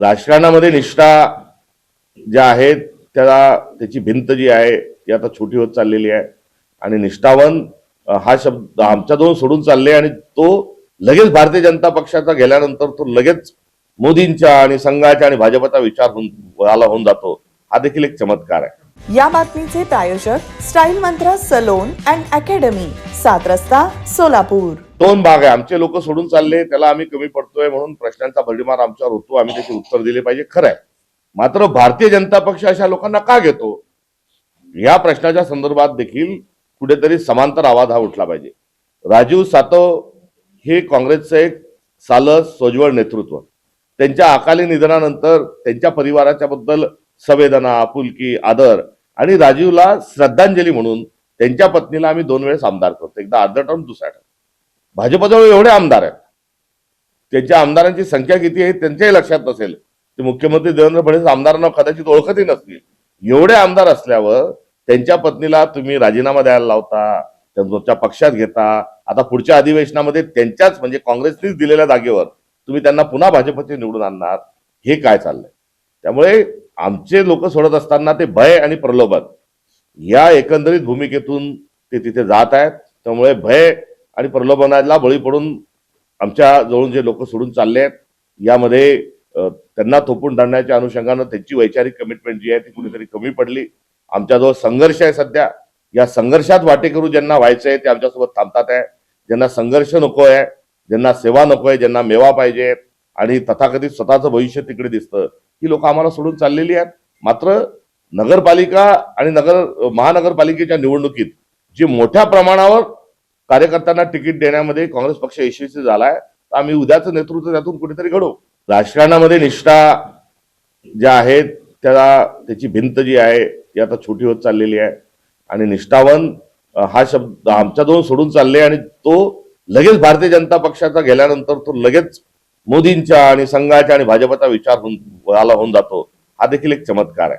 राजकारणामध्ये निष्ठा ज्या आहेत त्याला त्याची भिंत जी आहे ती आता छोटी होत चाललेली आहे. आणि निष्ठावन हा शब्द आमच्याजवळ सोडून चालले आणि तो लगेच भारतीय जनता पक्षाचा गेल्यानंतर तो लगेच मोदींच्या आणि संघाच्या आणि भाजपचा विचार होऊन आला होऊन जातो. हा देखील एक चमत्कार आहे. या बातमीचे प्रायोजक स्टाईल मंत्र सलोन अँड अकॅडमी सात रस्ता सोलापूर. दोन भाग आहे. आमचे लोक सोडून चालले त्याला आम्ही कमी पडतोय म्हणून प्रश्नांचा भडीमार आमच्यावर होतो. आम्ही त्याचे उत्तर दिले पाहिजे. खरं आहे मात्र भारतीय जनता पक्ष अशा लोकांना का घेतो? या प्रश्नाच्या संदर्भात देखील कुठेतरी समांतर आवाज हा उठला पाहिजे. राजीव सातव हे काँग्रेसचं एक सालस सोज्वळ नेतृत्व. त्यांच्या अकाली निधनानंतर त्यांच्या परिवाराच्या बद्दल संवेदना आपुलकी आदर आणि राजीवला श्रद्धांजली म्हणून त्यांच्या पत्नीला आम्ही दोन वेळेस आमदार करतो. एकदा अर्ध टर्म दुसऱ्या टर्म. भाजपजवळ एवढे आमदार आहेत. त्यांच्या आमदारांची संख्या किती आहे त्यांच्याही लक्षात नसेल. ते मुख्यमंत्री देवेंद्र फडणवीस आमदारांना कदाचित ओळखतही नसतील. एवढे आमदार असल्यावर त्यांच्या पत्नीला तुम्ही राजीनामा द्यायला लावता त्यांच्या पक्षात घेता. आता पुढच्या अधिवेशनामध्ये त्यांच्याच म्हणजे काँग्रेसनीच दिलेल्या जागेवर तुम्ही त्यांना पुन्हा भाजपचे निवडून आणणार. हे काय चाललंय? त्यामुळे आमचे लोक सोडत असताना ते भय आणि प्रलोभन या एकंदरीत भूमिकेतून ते तिथे जात आहेत. त्यामुळे भय आणि प्रलोभनाला बळी पडून आमच्या जवळून जे लोक सोडून चालले आहेत यामध्ये त्यांना थोपून धरण्याच्या अनुषंगानं त्यांची वैचारिक कमिटमेंट जी आहे ती कुठेतरी कमी पडली. आमच्याजवळ संघर्ष आहे सध्या. या संघर्षात वाटेकरू ज्यांना व्हायचं आहे ते आमच्यासोबत थांबतात आहे. ज्यांना संघर्ष नको आहे ज्यांना सेवा नको आहे ज्यांना मेवा पाहिजे आणि तथाकथित स्वतःचं भविष्य तिकडे दिसतं. ही लोक आम्हाला सोडून चाललेली आहेत. मात्र नगरपालिका आणि नगर महानगरपालिकेच्या निवडणुकीत जी मोठ्या प्रमाणावर कार्यकर्त्यांना तिकीट देण्यामध्ये काँग्रेस पक्ष यशस्वी झालाय. तर आम्ही उद्याचं नेतृत्व त्यातून कुठेतरी घडवू राजकारणामध्ये निष्ठा ज्या आहेत त्याला त्याची भिंत जी आहे ती आता छोटी होत चाललेली आहे. आणि निष्ठावन हा शब्द आमच्याजवळ सोडून चालले आणि तो लगेच भारतीय जनता पक्षाचा गेल्यानंतर तो लगेच मोदींच्या आणि संघाच्या आणि भाजपचा विचार होऊन आला होऊन जातो. हा देखील एक चमत्कार आहे.